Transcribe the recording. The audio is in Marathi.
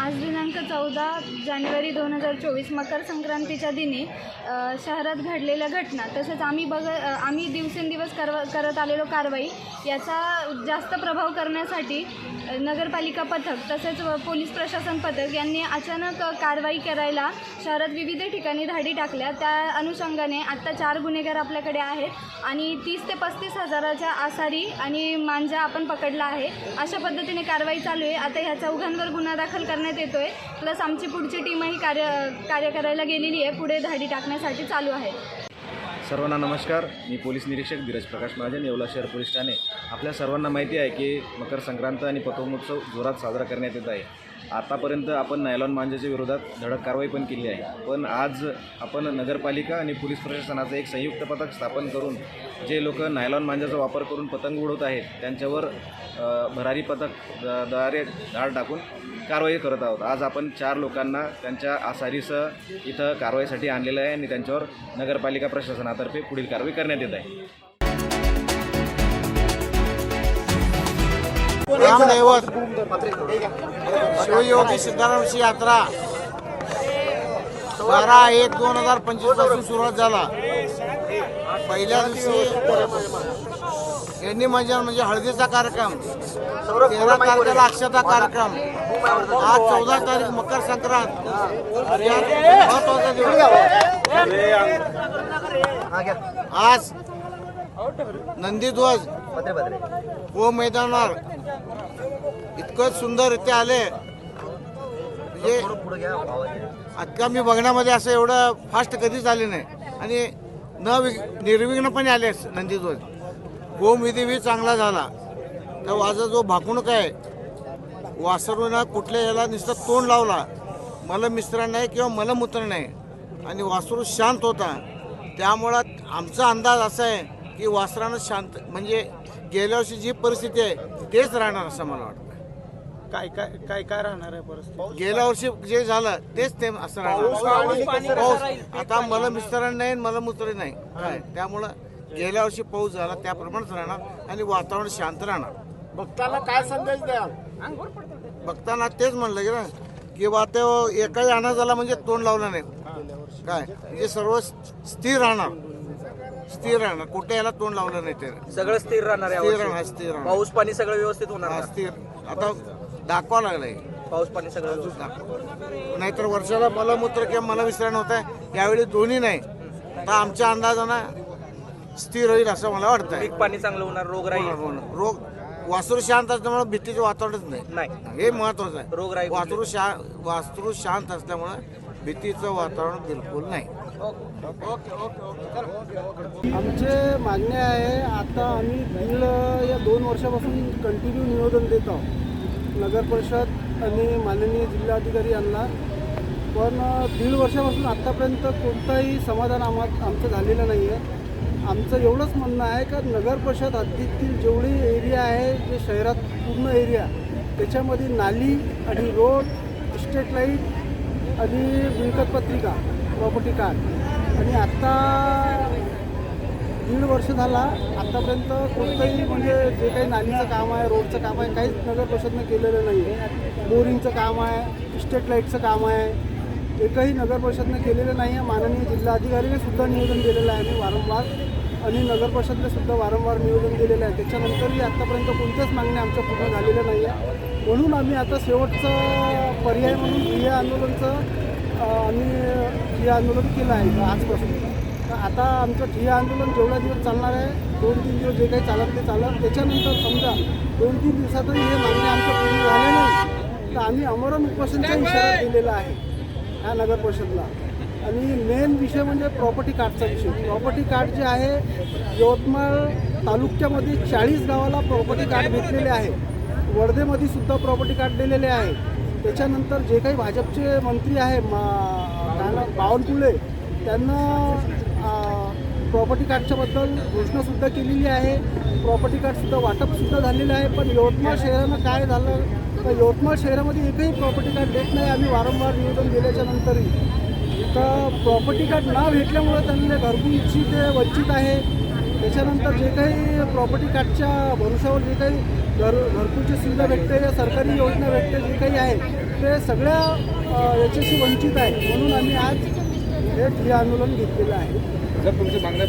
आज दिनांक चौदा जानेवारी दोन हजार चोवीस मकर संक्रांतीच्या दिनी शहरात घडलेल्या घटना तसेच आम्ही बघ आम्ही दिवसेंदिवस करव करत आलेलो कारवाई याचा जास्त प्रभाव करण्यासाठी नगरपालिका पथक तसेच व पोलीस प्रशासन पथक यांनी अचानक कारवाई करायला शहरात विविध ठिकाणी धाडी टाकल्या. त्या अनुषंगाने आत्ता चार गुन्हेगार आपल्याकडे आहेत आणि तीस ते पस्तीस हजाराच्या आसारी आणि मांजा आपण पकडला आहे. अशा पद्धतीने कारवाई चालू आहे. आता ह्या चौघांवर गुन्हा दाखल करण्यात येतो आहे प्लस आमची पुढची टीमही कार्य कार्य करायला गेलेली आहे. पुढे धाडी टाकण्यासाठी चालू आहे. सर्वांना नमस्कार. मी पोलीस निरीक्षक धीरज प्रकाश महाजन येवला शहर पोलीस ठाणे. आपल्या सर्वांना माहिती आहे की मकर संक्रांत आणि पतंगोत्सव जोरात साजरा करण्यात येत आहे. आतापर्यंत आपण नायलॉन मांजाच्या विरोधात धडक कारवाई पण केली आहे. पण आज आपण नगरपालिका आणि पोलीस प्रशासनाचं एक संयुक्त पथक स्थापन करून जे लोक नायलॉन मांजाचा वापर करून पतंग उडवत आहेत त्यांच्यावर भरारी पथकद्वारे धाड टाकून कारवाई करत आहोत. आज आपण चार लोकांना त्यांच्या आसारीसह इथं कारवाईसाठी आणलेलं आहे आणि त्यांच्यावर नगरपालिका प्रशासनातर्फे पुढील कारवाई करण्यात येत आहे. रामदैवत शिवयोगी सिद्धारामची यात्रा. बारा एक दोन हजार पंचवीसपासून सुरुवात झाला. पहिल्या दिवशी यांनी म्हणजे म्हणजे हळदीचा कार्यक्रम तेरा तारखेला अक्षता कार्यक्रम आज चौदा तारीख मकर संक्रांत. महत्त्वाचा दिवस. आज नंदीध्वज व मैदानावर. इतकं सुंदर इथे आले. म्हणजे आता मी बघण्यामध्ये असं एवढं फास्ट कधीच आले नाही. आणि न विघ- निर्विघ्नपणे आले नंदीध्वज. गोमविधी बी चांगला झाला. तर माझा जो भाकुणक आहे वासरूनं कुठल्या याला नुसतं तोंड लावला. मलमिश्रण नाही किंवा मलमूत्र नाही. आणि वासरू शांत होता. त्यामुळं आमचा अंदाज असा आहे की वासरानं शांत म्हणजे गेल्या वर्षी जी परिस्थिती आहे तेच राहणार असं मला वाटतं. काय काय काय काय राहणार आहे परिस्थिती? गेल्या वर्षी जे झालं तेच ते असं राहणार. पाऊस आता मलमिश्रण नाही मलमूत्र नाही. काय? त्यामुळं गेल्या वर्षी पाऊस झाला त्याप्रमाणेच राहणार आणि वातावरण शांत राहणार. भक्ताला काय संदेश द्याल? बघताना तेच म्हणलं की ना की बा ते एकाही झाला म्हणजे तोंड लावलं नाही. काय? म्हणजे सर्व स्थिर राहणार. स्थिर राहणार. कुठे याला तोंड लावलं नाही ते. सगळं स्थिर राहणार आहे स्थिर यावर्षी. राहणार स्थिर राहणार. पाऊस पाणी सगळं व्यवस्थित होणार हा? स्थिर. आता दाखवा लागलंय. पाऊस पाणी सगळं व्यवस्थित. दाखवा. नाहीतर वर्षाला मलमूत्र किंवा मलविसरण होत आहे यावेळी दोन्ही नाही. तर आमच्या अंदाजानं स्थिर होईल असं मला वाटतंय. पीक पाणी चांगलं होणार रोगराई रोग वासरू शांत असल्यामुळे भीतीचं वातावरणच नाही. नाही. हे महत्वाचं आहे. रोगराई वासरू शा वासरू शांत असल्यामुळे भीतीचं वातावरण बिलकुल नाही. आमचे मागणे आहे आता आम्ही दीड या दोन वर्षापासून कंटिन्यू निवेदन देत. आहोत नगर परिषद आणि माननीय जिल्हाधिकारी यांना. पण दीड वर्षापासून आत्तापर्यंत कोणताही समाधान आम्हा आमचं झालेलं नाही आहे आमचं एवढंच म्हणणं आहे का नगर परिषद हद्दीतील जेवढी एरिया आहे जे शहरात पूर्ण एरिया त्याच्यामध्ये नाली आणि रोड इस्टेट लाइट आणि मिळकत पत्रिका प्रॉपर्टी कार्ड आणि आत्ता दीड वर्ष झाला आत्तापर्यंत कोणतंही म्हणजे जे काही नालीचं काम आहे रोडचं काम आहे काहीच नगर परिषदनं केलेलं नाही आहे बोरिंगचं काम आहे स्टेट लाईटचं काम आहे. एकही नगर परिषदनं केलेलं नाही आहे माननीय जिल्हाधिकारीने सुद्धा निवेदन दिलेलं आहे. मी वारंवार आणि नगर परिषदने सुद्धा वारंवार निवेदन दिलेलं आहे. त्याच्यानंतरही आत्तापर्यंत कोणत्याच मागण्या आमच्या पूर्ण झालेल्या नाही आहे म्हणून आम्ही आता शेवटचं पर्याय म्हणून ठिय्या आंदोलनचं आम्ही ठिय्या आंदोलन केलं आहे आजपासून? तर आता आमचं ठिय्या आंदोलन जेवढा दिवस चालणार आहे दोन तीन दिवस जे काही चालत ते चालत त्याच्यानंतर समजा दोन तीन दिवसातही हे मागण्या आमच्या पूर्ण झाल्या नाही तर आम्ही अमरण उपोषणचा इशारा दिलेला आहे ह्या नगर परिषदला. आणि मेन विषय म्हणजे प्रॉपर्टी कार्डचा विषय. प्रॉपर्टी कार्ड जे आहे यवतमाळ तालुक्यामध्ये चाळीस गावाला प्रॉपर्टी कार्ड भेटलेले आहे. वर्धेमध्ये सुद्धा प्रॉपर्टी कार्ड दिलेले आहे. त्याच्यानंतर जे काही भाजपचे मंत्री आहे मा बावनकुळे त्यांना प्रॉपर्टी कार्डच्याबद्दल घोषणासुद्धा केलेली आहे. प्रॉपर्टी कार्डसुद्धा वाटपसुद्धा झालेलं आहे पण यवतमाळ शहरानं काय झालं? तर यवतमाळ शहरामध्ये एकही प्रॉपर्टी कार्ड देत नाही आम्ही वारंवार निवेदन दिल्याच्या नंतरही. तर प्रॉपर्टी कार्ड न भेटल्यामुळे त्यांना घरकुलची ते वंचित आहे. त्याच्यानंतर जे काही प्रॉपर्टी कार्डच्या भरोशावर जे काही घर घरकुलची सुविधा भेटते या सरकारी योजना भेटते जे काही आहे ते सगळ्या याच्याशी वंचित आहे म्हणून आम्ही आज हे ठिय्या आंदोलन घेतलेलं आहे. जर तुमच्या मागण्या